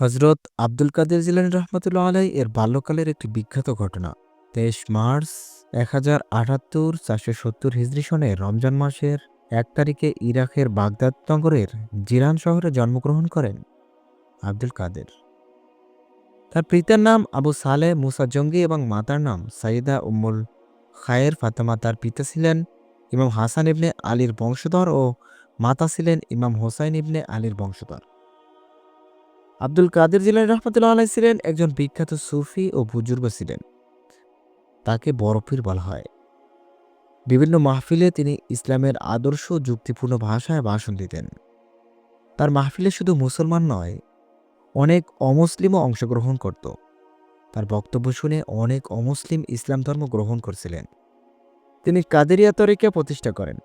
হজরত আব্দুল কাদের জিলানী রহমতুল্লাহ আলাই এর বাল্যকালের একটি বিখ্যাত ঘটনা। তেইশ মার্চ এক হাজার আটাত্তর চারশো সত্তর হিজরি সনে রমজান মাসের এক তারিখে ইরাকের বাগদাদ নগরের জিরান শহরে জন্মগ্রহণ করেন আব্দুল কাদের। তার পিতার নাম আবু সালে মুসা জঙ্গি এবং মাতার নাম সাইদা উম্মুল খায়ের ফাতেমা। তার পিতা ছিলেন ইমাম হাসান ইবনে আলীর বংশধর ও মাতা ছিলেন ইমাম হোসাইন ইবনে আলীর বংশধর। আব্দুল কাদের জিলানী রহমতুল্লাহ আলাই ছিলেন একজন বিখ্যাত সুফি ও বুজুর্গ ছিলেন। তাকে বরফির বলা হয়। বিভিন্ন মাহফিলে তিনি ইসলামের আদর্শ যুক্তিপূর্ণ ভাষায় ভাষণ দিতেন। তার মাহফিলে শুধু মুসলমান নয়, অনেক অমুসলিমও অংশগ্রহণ করত। তার বক্তব্য শুনে অনেক অমুসলিম ইসলাম ধর্ম গ্রহণ করছিলেন। তিনি কাদেরিয়া তরিকা প্রতিষ্ঠা করেন।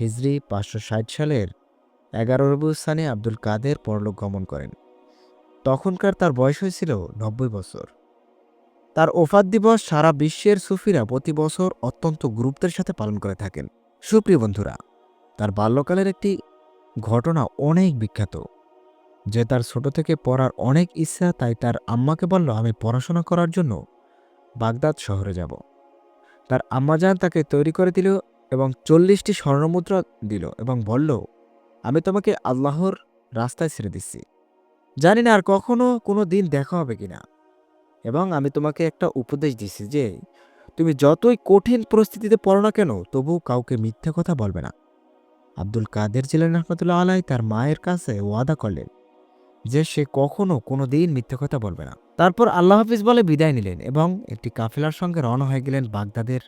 হিজরি পাঁচশো ষাট সালের এগারো রবুস্থানে আব্দুল কাদের পরলোক গমন করেন। তখনকার তার বয়স হয়েছিল নব্বই বছর। তার ওফাত দিবস সারা বিশ্বের সুফিরা প্রতি বছর অত্যন্ত গুরুত্বের সাথে পালন করে থাকেন। সুপ্রিয় বন্ধুরা, তার বাল্যকালের একটি ঘটনা অনেক বিখ্যাত। যে তার ছোট থেকে পড়ার অনেক ইচ্ছা, তাই তার আম্মাকে বলল, আমি পড়াশোনা করার জন্য বাগদাদ শহরে যাব। তার আম্মাজান তাকে তৈরি করে দিল এবং চল্লিশটি স্বর্ণমুদ্রা দিল এবং বলল, আমি তোমাকে আল্লাহর রাস্তায় ছেড়ে দিচ্ছি। জানি না আর কখনো কোনো দিন দেখা হবে কিনা। এবং আমি তোমাকে একটা উপদেশ দিছি যে, তুমি যতই কঠিন পরিস্থিতিতে পড়ো না কেন তবু কাউকে মিথ্যে কথা বলবে না। আব্দুল কাদের জিলান রহমতুল্লাহ আলাই তার মায়ের কাছে ওয়াদা করলেন যে, সে কখনো কোনো দিন মিথ্যে কথা বলবে না। তারপর আল্লাহ হাফিজ বলে বিদায় নিলেন এবং একটি কাফেলার সঙ্গে রওনা হয়ে গেলেন বাগদাদের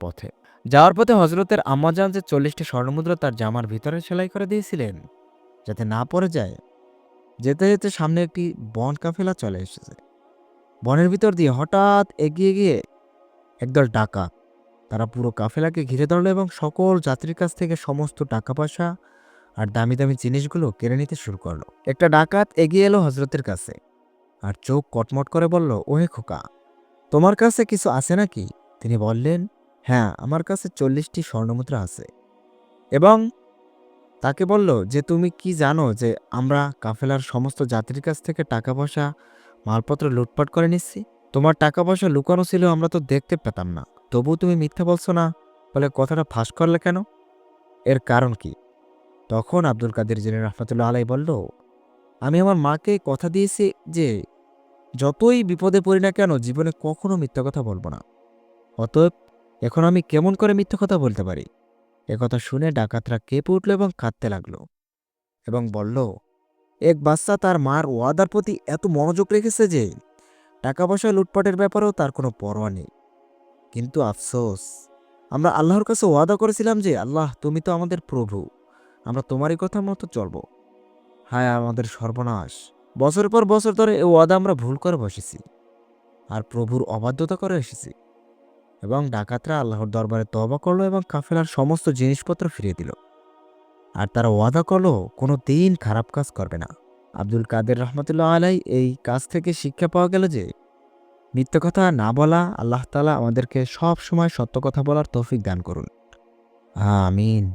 পথে। যাওয়ার পথে হজরতের আম্মাজান যে চল্লিশটি স্বর্ণমুদ্রা তার জামার ভিতরে সেলাই করে দিয়েছিলেন, যাতে না পড়ে যায় যেতে যেতে সামনে একটি বন কাফেলা চলে এসেছে। বনের ভিতর দিয়ে হঠাৎ এগিয়ে গিয়ে একদল ডাকাত তারা পুরো কাফেলাকে ঘিরে ধরলো এবং সকল যাত্রীর কাছ থেকে সমস্ত টাকা পয়সা আর দামি দামি জিনিসগুলো কেড়ে নিতে শুরু করল। একটা ডাকাত এগিয়ে এলো হজরতের কাছে আর চোখ কটমট করে বলল, ওহে খোকা, তোমার কাছে কিছু আছে নাকি? তিনি বললেন হ্যাঁ আমার কাছে চল্লিশটি স্বর্ণমুদ্রা আছে এবং তাকে বলল যে, তুমি কি জানো যে, আমরা কাফেলার সমস্ত যাত্রীর কাছ থেকে টাকা পয়সা মালপত্র লুটপাট করে নিচ্ছি? তোমার টাকা পয়সা লুকানো ছিল, আমরা তো দেখতে পেতাম না। তবু তুমি মিথ্যা বলছো না, বলে কথাটা ফাঁস করলে কেন? এর কারণ কি? তখন আব্দুল কাদের জিনের রহমতুল্লাহ আলাই বলল, আমি আমার মাকে কথা দিয়েছি যে, যতই বিপদে পড়ি না কেন, জীবনে কখনো মিথ্যা কথা বলব না। অতএব এখন আমি কেমন করে মিথ্যা কথা বলতে পারি? একথা শুনে ডাকাতরা কেঁপে উঠল এবং কাঁদতে লাগল এবং বলল, এক বাচ্চা তার মার ওয়াদার প্রতি এত মনোযোগ রেখেছে যে টাকা পয়সা লুটপাটের ব্যাপারেও তার কোনো পরোয়া নেই। কিন্তু আফসোস, আমরা আল্লাহর কাছে ওয়াদা করেছিলাম যে, আল্লাহ, তুমি তো আমাদের প্রভু, আমরা তোমারই কথা মতো চলব। হায়, আমাদের সর্বনাশ। বছরের পর বছর ধরে এ ওয়াদা আমরা ভুল করে বসেছি। আর প্রভুর অবাধ্যতা করে এসেছি। এবং ডাকাতরা আল্লাহর দরবারে তবা করল এবং কাফেলার সমস্ত জিনিসপত্র ফিরিয়ে দিল। আর তারা ওয়াদা করল, কোনো দিন খারাপ কাজ করবে না। আব্দুল কাদের রহমতুল্লাহ আলাই এই কাজ থেকে শিক্ষা পাওয়া গেল যে, মিথ্য কথা না বলা আল্লাহ তালা আমাদেরকে সব সময় সত্য কথা বলার তৌফিক দান করুন। আমিন।